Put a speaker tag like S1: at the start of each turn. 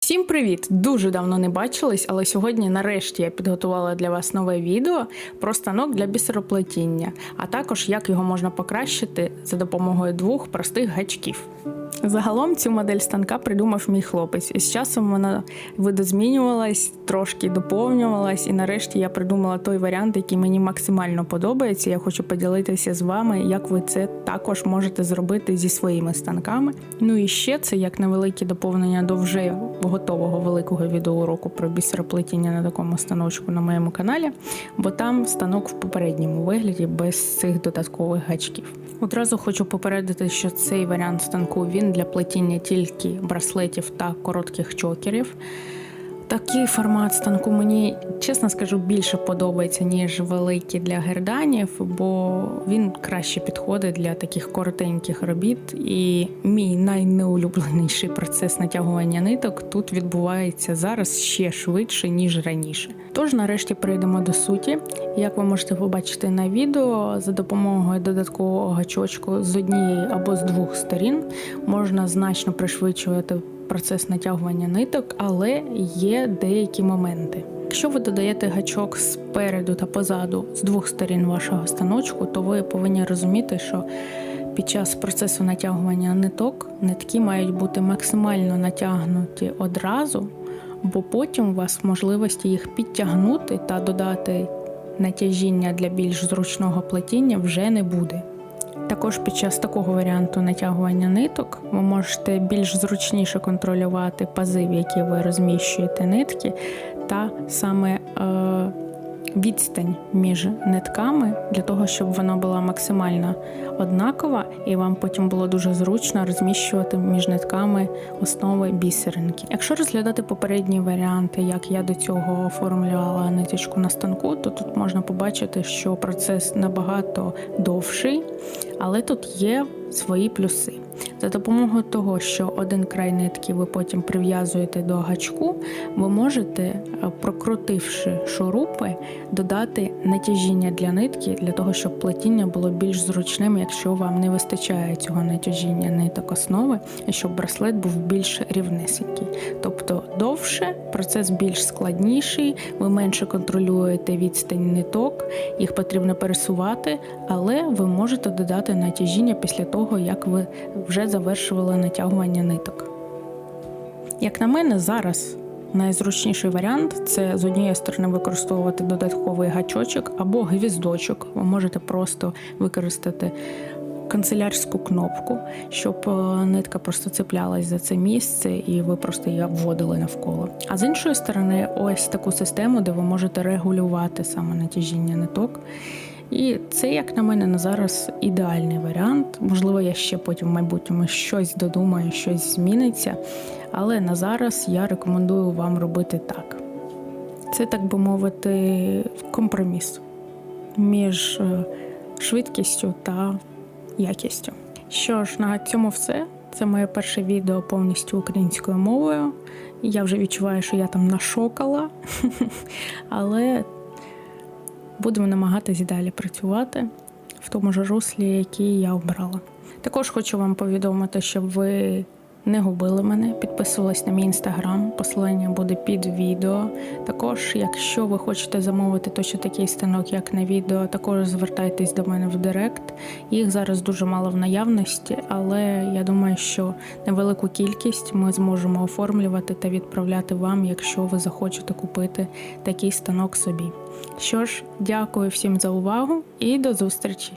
S1: Всім привіт! Дуже давно не бачились, але сьогодні нарешті я підготувала для вас нове відео про станок для бісероплетіння, а також як його можна покращити за допомогою двох простих гачків. Загалом цю модель станка придумав мій хлопець, і з часом вона видозмінювалась, трошки доповнювалась, і нарешті я придумала той варіант, який мені максимально подобається. Я хочу поділитися з вами, як ви це також можете зробити зі своїми станками. Ну і ще це як невелике доповнення до вже готового великого відеоуроку про бісероплетіння на такому станочку на моєму каналі, бо там станок в попередньому вигляді без цих додаткових гачків. Одразу хочу попередити, що цей варіант станку він для плетіння тільки браслетів та коротких чокерів. Такий формат станку мені, чесно скажу, більше подобається, ніж великий для герданів, бо він краще підходить для таких коротеньких робіт. І мій найнеулюбленіший процес натягування ниток тут відбувається зараз ще швидше, ніж раніше. Тож, нарешті, перейдемо до суті. Як ви можете побачити на відео, за допомогою додаткового гачочку з однієї або з двох сторін можна значно пришвидшувати процес натягування ниток, але є деякі моменти. Якщо ви додаєте гачок спереду та позаду з двох сторін вашого станочку, то ви повинні розуміти, що під час процесу натягування ниток нитки мають бути максимально натягнуті одразу, бо потім у вас можливості їх підтягнути та додати натяжіння для більш зручного плетіння вже не буде. Також під час такого варіанту натягування ниток ви можете більш зручніше контролювати пази, в які ви розміщуєте нитки, та саме е, відстань між нитками для того, щоб вона була максимально однакова, і вам потім було дуже зручно розміщувати між нитками основи бісеринки. Якщо розглядати попередні варіанти, як я до цього оформлювала ниточку на станку, то тут можна побачити, що процес набагато довший, але тут є свої плюси. За допомогою того, що один край нитки ви потім прив'язуєте до гачку, ви можете, е, прокрутивши шурупи, додати натяжіння для нитки для того, щоб плетіння було більш зручним, якщо вам не вистачає цього натяжіння ниток основи, і щоб браслет був більш рівнесенький. Тобто довше, процес більш складніший, ви менше контролюєте відстань ниток, їх потрібно пересувати, але ви можете додати натяжіння після того, як ви вже завершували натягування ниток. Як на мене, зараз найзручніший варіант це з однієї сторони використовувати додатковий гачочок або гвіздочок. Ви можете просто використати канцелярську кнопку, щоб е, нитка просто цеплялась за це місце, і ви просто її обводили навколо. А з іншої сторони, ось таку систему, де ви можете регулювати саме натяжіння ниток. І це, як на мене, на зараз ідеальний варіант. Можливо, я ще потім в майбутньому щось додумаю, щось зміниться. Але на зараз я рекомендую вам робити так. Це, так би мовити, компроміс між е, швидкістю та якістю. Що ж, на цьому все. Це моє перше відео повністю українською мовою. Я вже відчуваю, що я там нашокала, але будемо намагатись далі працювати в тому ж руслі, який я обрала. Також хочу вам повідомити, щоб ви не губили мене, підписувались на мій інстаграм, посилання буде під відео. Також, якщо ви хочете замовити точно такий станок, як на відео, також звертайтесь до мене в Директ. Їх зараз дуже мало в наявності, але я думаю, що невелику кількість ми зможемо оформлювати та відправляти вам, якщо ви захочете купити такий станок собі. Що ж, дякую всім за увагу і до зустрічі!